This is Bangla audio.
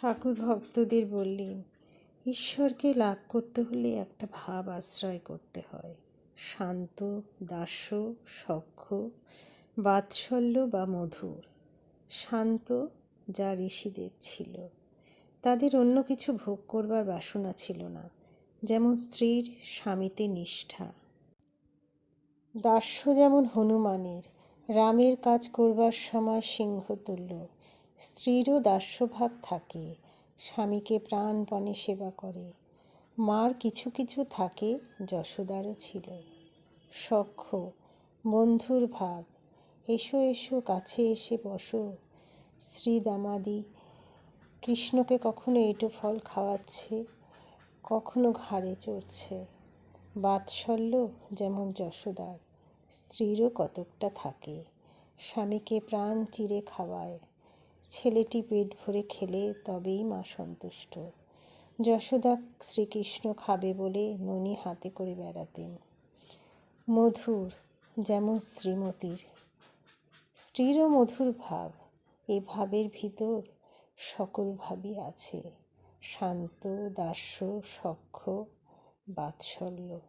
ঠাকুর ভক্তদের বললেন, ঈশ্বরকে লাভ করতে হলে একটা ভাব আশ্রয় করতে হয়। শান্ত, দাস্য সখ্য বাৎসল্য বা মধুর। শান্ত, যা ঋষিদের ছিল। তাদের অন্য কিছু ভোগ করবার বাসনা ছিল না, যেমন স্ত্রীর স্বামীতে নিষ্ঠা। দাস্য যেমন হনুমানের, রামের কাজ করবার সময় সিংহ সিংহতুল্য স্ত্রীরও দাস্যভাব থাকে, স্বামীকে প্রাণপণে সেবা করে। মার কিছু কিছু থাকে, যশোদারও ছিল। সখ্য, বন্ধুর ভাব, এসো এসো কাছে এসে বসো। শ্রী দামাদি, কৃষ্ণকে কখনো এটো ফল খাওয়াচ্ছে, কখনো ঘাড়ে চড়ছে। বাৎসল্য যেমন যশোদার, স্ত্রীরও কতকটা থাকে, স্বামীকে প্রাণ চিরে খাওয়ায়। ছেলেটি পেট ভরে খেলে তবেই মা সন্তুষ্ট। যশোদা শ্রীকৃষ্ণ খাবে বলে ননি হাতে করে বেড়াতেন। মধুর, যেমন শ্রীমতীর। স্ত্রীরও মধুর ভাব, এ ভাবের ভিতর সকল ভাবই আছে। শান্ত, দাস্য, সখ্য, বাৎসল্য।